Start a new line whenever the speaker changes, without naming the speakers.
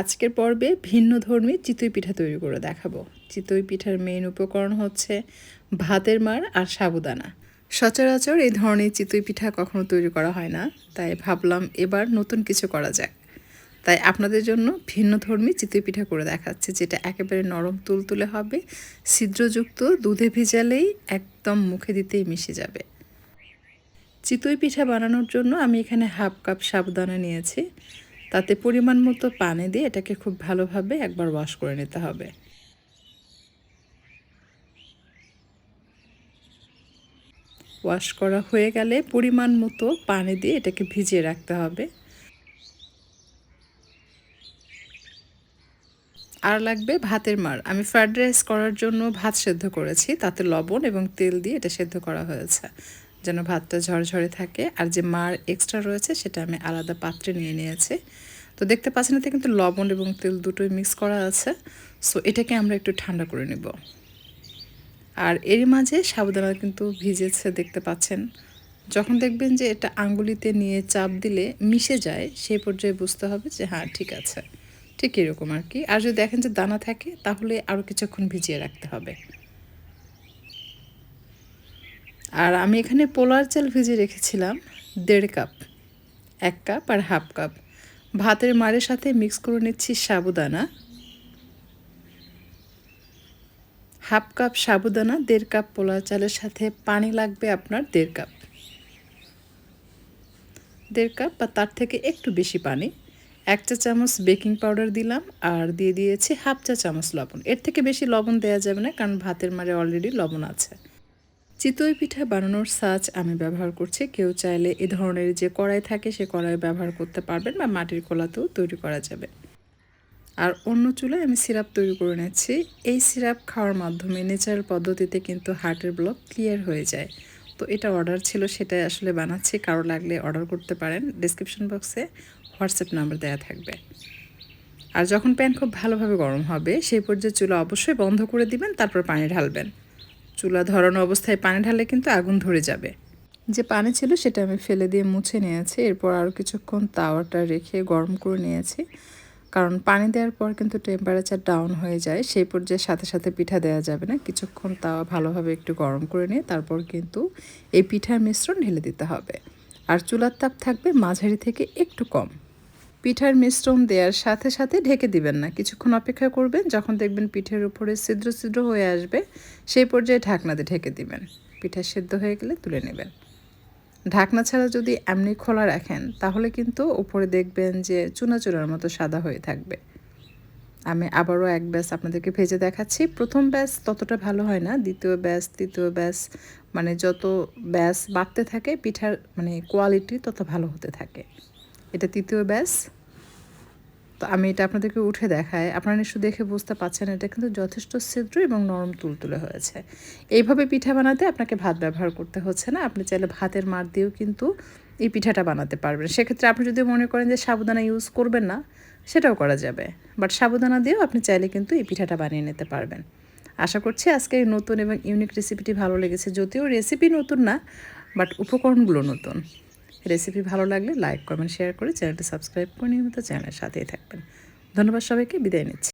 আজকের পর্বে ভিন্ন ধর্মী চিতই পিঠা তৈরি করে দেখাবো। চিতই পিঠার মেইন উপকরণ হচ্ছে ভাতের মার আর সাবুদানা। সচরাচর এই ধরনের চিতই পিঠা কখনো তৈরি করা হয় না, তাই ভাবলাম এবার নতুন কিছু করা যাক। তাই আপনাদের জন্য ভিন্ন ধর্মী চিতই পিঠা করে দেখাচ্ছে, যেটা একেবারে নরম তুলতুলে হবে, ছিদ্রযুক্ত, দুধে ভেজালেই একদম মুখে দিতেই মিশে যাবে। চিতই পিঠা বানানোর জন্য আমি এখানে হাফ কাপ সাবুদানা নিয়েছি। তাতে পরিমাণ মতো পানি দিয়ে এটাকে খুব ভালোভাবে একবার ওয়াশ করে নিতে হবে। ওয়াশ করা হয়ে গেলে পরিমাণ মতো পানি দিয়ে এটাকে ভিজিয়ে রাখতে হবে। আর লাগবে ভাতের মার আমি ফ্রাইড রাইস করার জন্য ভাত সেদ্ধ করেছি, তাতে লবণ এবং তেল দিয়ে এটা সেদ্ধ করা হয়েছে। যেন ভাতটা ঝরঝরে থাকে। আর যে মার এক্সট্রা রয়েছে, সেটা আমি আলাদা পাত্রে নিয়ে নিয়েছি। তো দেখতে পাচ্ছেন, এতে কিন্তু লবণ এবং তেল দুটোই মিক্স করা আছে। সো এটাকে আমরা একটু ঠান্ডা করে নেব। আর এর মাঝে সাবধানা কিন্তু ভিজেছে, দেখতে পাচ্ছেন। যখন দেখবেন যে এটা আঙ্গুলিতে নিয়ে চাপ দিলে মিশে যায় সেই পর্যায়ে বুঝতে হবে যে হ্যাঁ ঠিক আছে। ঠিক এরকম আর কি। আর যদি দেখেন যে দানা থাকে, তাহলে আরও কিছুক্ষণ ভিজিয়ে রাখতে হবে। আর আমি এখানে পোলার চাল ভিজিয়ে রেখেছিলাম দেড় কাপ, এক কাপ আর হাফ কাপ। ভাতের মারের সাথে মিক্স করে নিচ্ছি সাবুদানা। হাফ কাপ সাবুদানা, দেড় কাপ পোলার চালের সাথে পানি লাগবে আপনার দেড় কাপ। দেড় কাপ বা তার থেকে একটু বেশি পানি, এক চা চামচ বেকিং পাউডার দিলাম আর দিয়ে দিয়েছি হাফ চা চামচ লবণ। এর থেকে বেশি লবণ দেওয়া যাবে না কারণ ভাতের মারে অলরেডি লবণ আছে। চিতই পিঠা বানানোর সাজ আমি ব্যবহার করছি। কেউ চাইলে এ ধরনের যে কড়াই থাকে, সে কড়াই ব্যবহার করতে পারবেন বা মাটির কলাতেও তৈরি করা যাবে। আর অন্য চুলায় আমি সিরাপ তৈরি করে নিচ্ছি। এই সিরাপ খাওয়ার মাধ্যমে নেচারাল পদ্ধতিতে কিন্তু হার্টের ব্লক ক্লিয়ার হয়ে যায়। তো এটা অর্ডার ছিল, সেটাই আসলে বানাচ্ছি। কারও লাগলে অর্ডার করতে পারেন। ডিসক্রিপশন বক্সে হোয়াটসঅ্যাপ নাম্বার দেওয়া থাকবে। আর যখন প্যান খুব ভালোভাবে গরম হবে, সেই পর্যায়ে চুলা অবশ্যই বন্ধ করে দিবেন, তারপর পানি ঢালবেন। চুলা ধরানো অবস্থায় পানি ঢালে কিন্তু আগুন ধরে যাবে। যে পানি ছিল সেটা আমি ফেলে দিয়ে মুছে নিয়েছি, এরপর আরও কিছুক্ষণ তাওয়াটা রেখে গরম করে নিয়েছি। কারণ পানি দেওয়ার পর কিন্তু টেম্পারেচার ডাউন হয়ে যায়, সেই পর্যায়ে সাথে সাথে পিঠা দেওয়া যাবে না। কিছুক্ষণ তাওয়া ভালোভাবে একটু গরম করে নিয়ে তারপর কিন্তু এই পিঠার মিশ্রণ ঢেলে দিতে হবে। আর চুলার তাপ থাকবে মাঝারি থেকে একটু কম। পিঠার মিশ্রণ দেওয়ার সাথে সাথে ঢেকে দিবেন না। কিছুক্ষণ অপেক্ষা করবেন, যখন দেখবেন পিঠের উপরে ছিদ্র ছিদ্র হয়ে আসবে, সেই পর্যায়ে ঢাকনাতে ঢেকে দিবেন। পিঠা সেদ্ধ হয়ে গেলে তুলে নেবেন। ঢাকনা ছাড়া যদি এমনি খোলা রাখেন, তাহলে কিন্তু উপরে দেখবেন যে চুনা চুনার মতো সাদা হয়ে থাকবে। আমি আবারও এক ব্যাস আপনাদেরকে ভেজে দেখাচ্ছি। প্রথম ব্যাস ততটা ভালো হয় না, দ্বিতীয় ব্যাস, তৃতীয় ব্যাস মানে যত ব্যাস বাড়তে থাকে, পিঠার মানে কোয়ালিটি তত ভালো হতে থাকে। এটা তৃতীয় ব্যাস। তো আমি এটা আপনাদেরকে উঠে দেখাই। আপনারা নিশ্চয় দেখে বুঝতে পারছেন এটা কিন্তু যথেষ্ট ছিদ্র এবং নরম তুলতুলে হয়েছে। এইভাবে পিঠা বানাতে আপনাকে ভাত ব্যবহার করতে হচ্ছে না। আপনি চাইলে ভাতের মার দিয়েও কিন্তু এই পিঠাটা বানাতে পারবেন। সেক্ষেত্রে আপনি যদি মনে করেন যে সাবুদানা ইউজ করবেন না, সেটাও করা যাবে। বাট সাবুদানা দিয়েও আপনি চাইলে কিন্তু এই পিঠাটা বানিয়ে নিতে পারবেন। আশা করছি আজকে এই নতুন এবং ইউনিক রেসিপিটি ভালো লেগেছে। যদিও রেসিপি নতুন না বাট উপকরণগুলো নতুন। রেসিপি ভালো লাগলে লাইক, কমেন্ট, শেয়ার করে চ্যানেলটি সাবস্ক্রাইব করে নিয়মিত চ্যানেলের সাথেই থাকবেন। ধন্যবাদ সবাইকে, বিদায় নিচ্ছি।